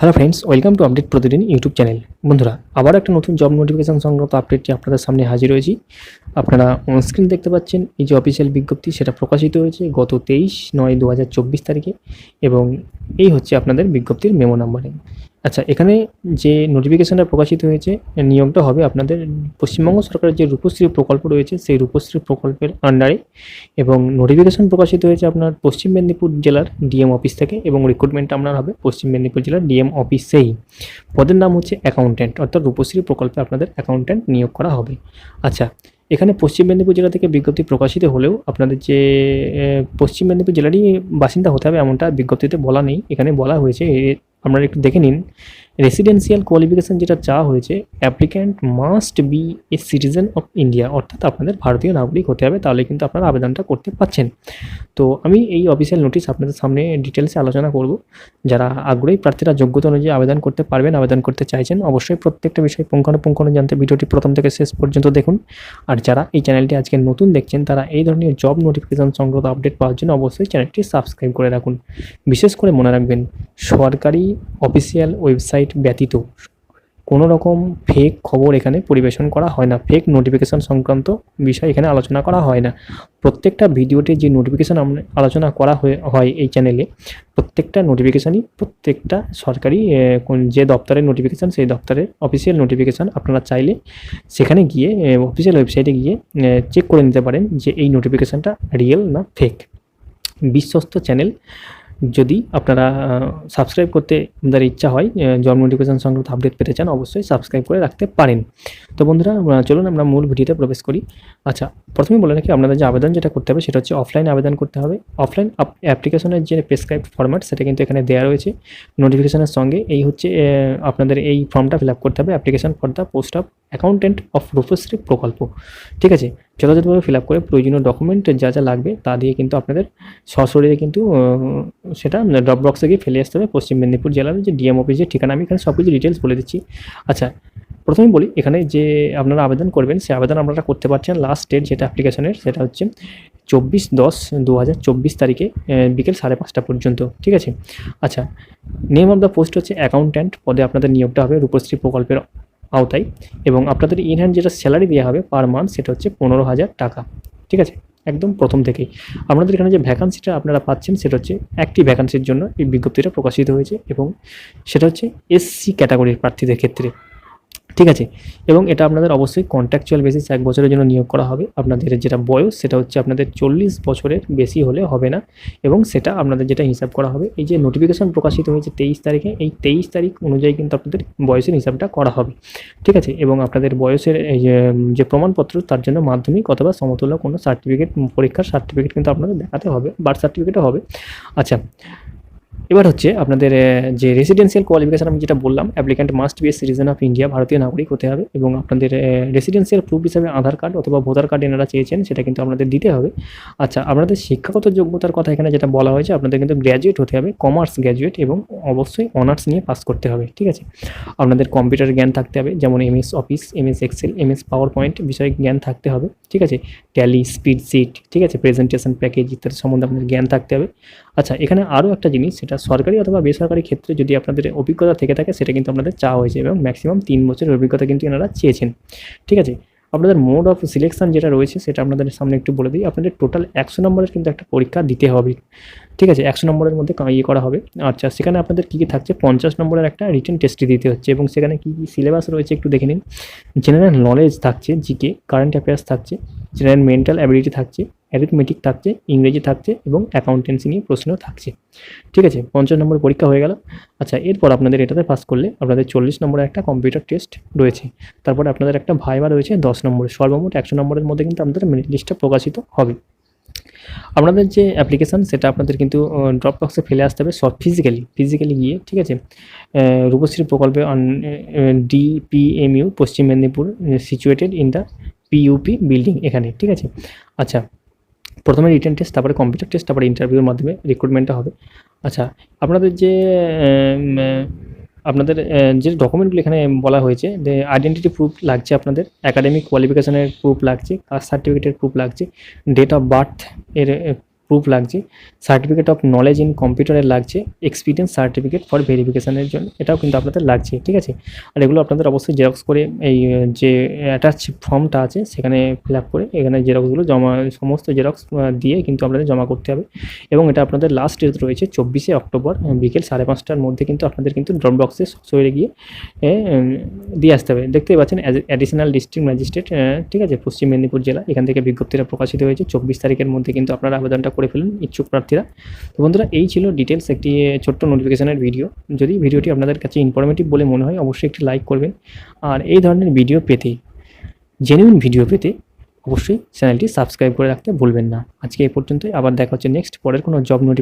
Hello friends welcome to update প্রতিদিন YouTube channel বন্ধুরা, আবার একটা নতুন জব নোটিফিকেশন সংক্রান্ত আপডেটটি আপনাদের সামনে হাজির হয়েছি। আপনারা অনস্ক্রিন দেখতে পাচ্ছেন, এই যে অফিসিয়াল বিজ্ঞপ্তি, সেটা প্রকাশিত হয়েছে গত তেইশ নয় দু তারিখে এবং এই হচ্ছে আপনাদের বিজ্ঞপ্তির মেমো নাম্বারিং আচ্ছা এখানে যে নোটিফিকেশনটা প্রকাশিত হয়েছে নিয়োগটা হবে আপনাদের পশ্চিমবঙ্গ সরকারের যে রূপশ্রী প্রকল্প রয়েছে, সেই রূপশ্রী প্রকল্পের আন্ডারে এবং নোটিফিকেশন প্রকাশিত হয়েছে আপনার পশ্চিম মেদিনীপুর জেলার ডিএম অফিস থেকে এবং রিক্রুটমেন্ট আপনার হবে পশ্চিম মেদিনীপুর জেলার ডিএম অফিসেই পদের নাম হচ্ছে অ্যাকাউন্ট্যান্ট অর্থাৎ রূপশ্রী প্রকল্পে আপনাদের অ্যাকাউন্ট্যান্ট নিয়োগ করা হবে। আচ্ছা এখানে পশ্চিম মেদিনীপুর জেলা থেকে বিজ্ঞপ্তি প্রকাশিত হলেও আপনাদের যে পশ্চিম মেদিনীপুর জেলারই বাসিন্দা হতে হবে এমনটা বিজ্ঞপ্তিতে বলা নেই। এখানে বলা হয়েছে আপনারা একটু দেখে নিন। রেসিডেন্সিয়াল কোয়ালিফিকেশন যেটা চাওয়া হয়েছে applicant must be a citizen of India অর্থাৎ আপনাদের ভারতীয় নাগরিক হতে হবে, তাহলে কিন্তু আপনারা আবেদনটা করতে পারছেন। তো আমি এই অফিসিয়াল নোটিশ আপনাদের সামনে ডিটেলসে আলোচনা করব। যারা আগ্রহী প্রার্থীরা যোগ্যতা অনুযায়ী আবেদন করতে পারবেন, আবেদন করতে চাইছেন, অবশ্যই প্রত্যেকটা বিষয় পুঙ্খানুপুঙ্খানু জানতে ভিডিওটি প্রথম থেকে শেষ পর্যন্ত দেখুন। আর যারা এই চ্যানেলটি আজকে নতুন দেখছেন, তারা এই ধরনের জব নোটিফিকেশন সংক্রান্ত আপডেট পাওয়ার জন্য অবশ্যই চ্যানেলটি সাবস্ক্রাইব করে রাখুন। বিশেষ করে মনে রাখবেন সরকারি অফিসিয়াল ওয়েবসাইট ব্যতীত কোনো রকম ফেক খবর এখানে পরিবেশন করা হয় না। ফেক নোটিফিকেশন সংক্রান্ত বিষয় এখানে আলোচনা করা হয় না। প্রত্যেকটা ভিডিওতে যে নোটিফিকেশান আলোচনা করা হয়ে এই চ্যানেলে প্রত্যেকটা নোটিফিকেশানই প্রত্যেকটা সরকারি যে দপ্তরের নোটিফিকেশান সেই দপ্তরের অফিসিয়াল নোটিফিকেশান আপনারা চাইলে সেখানে গিয়ে অফিসিয়াল ওয়েবসাইটে গিয়ে চেক করে নিতে পারেন যে এই নোটিফিকেশানটা রিয়েল না ফেক বিশ্বস্ত চ্যানেল যদি আপনারা সাবস্ক্রাইব করতে আপনাদের ইচ্ছা হয় জব নোটিফিকেশন সংক্রান্ত আপডেট পেতে চান, অবশ্যই সাবস্ক্রাইব করে রাখতে পারেন। তো বন্ধুরা চলুন আমরা মূল ভিডিওতে প্রবেশ করি। আচ্ছা প্রথমে বলে রাখি, আপনাদের যে আবেদন যেটা করতে হবে, সেটা হচ্ছে অফলাইন আবেদন করতে হবে। অফলাইন অ্যাপ্লিকেশনের যে প্রেসক্রাইব ফরম্যাট সেটা কিন্তু এখানে দেওয়া রয়েছে। নোটিফিকেশনের সঙ্গে এই হচ্ছে আপনাদের এই ফর্মটা ফিল আপ করতে হবে application for the post of accountant of Rupashree প্রকল্প। ঠিক আছে? যথাযথভাবে ফিল আপ করে প্রয়োজনীয় ডকুমেন্ট যা যা লাগবে তা দিয়ে কিন্তু আপনাদের সশরীরে কিন্তু সেটা ড্রপ বক্সে গিয়ে ফেলে আসতে হবে। পশ্চিম মেদিনীপুর জেলার যে ডিএম অফিসের ঠিকানা, আমি এখানে সব কিছু ডিটেলস বলে দিচ্ছি। আচ্ছা প্রথমে বলি, এখানে যে আপনারা আবেদন করবেন সেই আবেদন আপনারা করতে পারছেন লাস্ট ডেট যেটা অ্যাপ্লিকেশনের সেটা হচ্ছে চব্বিশ দশ দু হাজার চব্বিশ তারিখে বিকেল সাড়ে পাঁচটা পর্যন্ত। ঠিক আছে? আচ্ছা নেম অফ দ্য পোস্ট হচ্ছে অ্যাকাউন্ট্যান্ট পদে আপনাদের নিয়োগটা হবে রূপশ্রী প্রকল্পের আওতায় এবং আপনাদের ইনহ্যান্ড যেটা স্যালারি দেওয়া হবে পার মান্থ সেটা হচ্ছে পনেরো হাজার টাকা। ঠিক আছে? একদম প্রথম থেকেই। আপনাদের এখানে যে ভ্যাকান্সিটা আপনারা পাচ্ছেন সেটা হচ্ছে একটি ভ্যাকান্সির জন্য এই বিজ্ঞপ্তিটা প্রকাশিত হয়েছে এবং সেটা হচ্ছে এসসি ক্যাটাগরির প্রার্থীদের ক্ষেত্রে। ঠিক আছে? এবং এটা আপনাদের অবশ্যই কন্ট্রাকচুয়াল বেসিস এক বছরের জন্য নিয়োগ করা হবে। আপনাদের যেটা বয়স, সেটা হচ্ছে আপনাদের চল্লিশ বছরের বেশি হলে হবে না। এবং সেটা আপনাদের যেটা হিসাব করা হবে, এই যে নোটিফিকেশন প্রকাশিত হয়েছে তেইশ তারিখে, এই তেইশ তারিখ অনুযায়ী কিন্তু আপনাদের বয়সের হিসাবটা করা হবে। ঠিক আছে? এবং আপনাদের বয়সের যে প্রমাণপত্র, তার জন্য মাধ্যমিক অথবা সমতুল্য কোনো সার্টিফিকেট পরীক্ষার সার্টিফিকেট কিন্তু আপনাদের দেখাতে হবে বার্থ সার্টিফিকেটও হবে। আচ্ছা এবার হচ্ছে আপনাদের যে রেসিডেন্সিয়াল কোয়ালিফিকেশন আমি যেটা বললাম applicant must be a citizen of India ভারতীয় নাগরিক হতে হবে এবং আপনাদের রেসিডেন্সিয়াল প্রুফ হিসাবে আধার কার্ড অথবা ভোটার কার্ড এনারা চেয়েছেন, সেটা কিন্তু আপনাদের দিতে হবে। আচ্ছা আপনাদের শিক্ষাগত যোগ্যতার কথা এখানে যেটা বলা হয়েছে, আপনাদের কিন্তু গ্র্যাজুয়েট হতে হবে কমার্স গ্র্যাজুয়েট এবং অবশ্যই অনার্স নিয়ে পাস করতে হবে, ঠিক আছে? আপনাদের কম্পিউটার জ্ঞান থাকতে হবে, যেমন MS Office MS Excel MS PowerPoint বিষয়ে জ্ঞান থাকতে হবে, ঠিক আছে? ট্যালি স্পিড সিট ঠিক আছে? প্রেজেন্টেশন প্যাকেজ ইত্যাদি সম্বন্ধে আপনাদের জ্ঞান থাকতে হবে। আচ্ছা এখানে আরও একটা জিনিস, সেটা সরকারি অথবা বেসরকারি ক্ষেত্রে যদি আপনাদের অভিজ্ঞতা থেকে থাকে, সেটা কিন্তু আপনাদের চাওয়া হয়েছে এবং ম্যাক্সিমাম তিন বছরের অভিজ্ঞতা কিন্তু এনারা চেয়েছেন। ঠিক আছে? আপনাদের মোড অফ সিলেকশন যেটা রয়েছে, সেটা আপনাদের সামনে একটু বলে দিই। আপনাদের টোটাল একশো নম্বরের কিন্তু একটা পরীক্ষা দিতে হবে। ঠিক আছে? একশো নম্বরের মধ্যে ইয়ে করা হবে। আচ্ছা সেখানে আপনাদের কী কী থাকছে? পঞ্চাশ নম্বরের একটা রিটেন টেস্ট দিতে হচ্ছে এবং সেখানে কী কী সিলেবাস রয়েছে একটু দেখে নিন। জেনারেল নলেজ থাকছে জিকে কারেন্ট অ্যাফেয়ার্স থাকছে জেনারেল মেন্টাল অ্যাবিলিটি থাকছে অ্যারিথমেটিক থাকছে, ইংরেজি থাকছে এবং অ্যাকাউন্টেন্সি নিয়ে প্রশ্ন থাকছে। ঠিক আছে, পঞ্চাশ নম্বর পরীক্ষা হয়ে গেল। আচ্ছা এরপর আপনাদের এটাতে পাস করলে আপনাদের চল্লিশ নম্বরের একটা কম্পিউটার টেস্ট রয়েছে। তারপরে আপনাদের একটা ভাইবা রয়েছে দশ নম্বরের সর্বমোট একশো নম্বরের মধ্যে কিন্তু আপনাদের মেরিট লিস্টটা প্রকাশিত হবে। আপনাদের যে অ্যাপ্লিকেশান সেটা আপনাদের কিন্তু ড্রপ বক্সে ফেলে আসতে হবে সব ফিজিক্যালি ফিজিক্যালি গিয়ে, ঠিক আছে? রূপশ্রী প্রকল্পে DPMU Paschim Medinipur situated in the PUP building এখানে, ঠিক আছে? আচ্ছা প্রথমে রিটার্ন টেস্ট তারপরে কম্পিউটার টেস্ট তারপরে ইন্টারভিউর মাধ্যমে রিক্রুটমেন্টটা হবে। আচ্ছা আপনাদের যে আপনাদের যে ডকুমেন্টগুলো এখানে বলা হয়েছে, যে আইডেন্টিটি প্রুফ লাগছে আপনাদের একাডেমিক কোয়ালিফিকেশনের প্রুফ লাগছে কাস্ট সার্টিফিকেটের প্রুফ লাগছে ডেট অফ বার্থ এর প্রুফ লাগছে। সার্টিফিকেট অফ নলেজ ইন কম্পিউটারের লাগছে। এক্সপিরিয়েন্স সার্টিফিকেট ফর ভেরিফিকেশনের জন্য। এটাও কিন্তু আপনাদের লাগছে, ঠিক আছে? আর এগুলো আপনাদের অবশ্যই জেরক্স করে এই, যে অ্যাটাচ ফর্মটা আছে, সেখানে ফিল আপ করে এখানে জেরক্সগুলো জমা, সমস্ত জেরক্স দিয়ে কিন্তু আপনাদের জমা করতে হবে। এবং এটা আপনাদের লাস্ট ডেট রয়েছে চব্বিশে অক্টোবর বিকেল সাড়ে পাঁচটার মধ্যে কিন্তু আপনাদের কিন্তু ড্রপ বক্সে সরে গিয়ে দিয়ে আসতে হবে। দেখতেই পাচ্ছেন অ্যাডিশনাল ডিস্ট্রিক্ট ম্যাজিস্ট্রেট ঠিক আছে? পশ্চিম মেদিনীপুর জেলা, এখান থেকে বিজ্ঞপ্তিটা প্রকাশিত হয়েছে। চব্বিশ তারিখের মধ্যে কিন্তু আপনারা আবেদনটা করে ফেলুন ইচ্ছুক প্রার্থীরা। তো বন্ধুরা, এই ছিল ডিটেলস একটি ছোট্ট নোটিফিকেশানের ভিডিও যদি ভিডিওটি আপনাদের কাছে ইনফরমেটিভ বলে মনে হয়, অবশ্যই একটি লাইক করবেন। আর এই ধরনের ভিডিও পেতে জেনুইন ভিডিও পেতে অবশ্যই চ্যানেলটি সাবস্ক্রাইব করে রাখতে ভুলবেন না। আজকে এই পর্যন্তই, আবার দেখা হচ্ছে নেক্সট পরের কোনো জব নোটি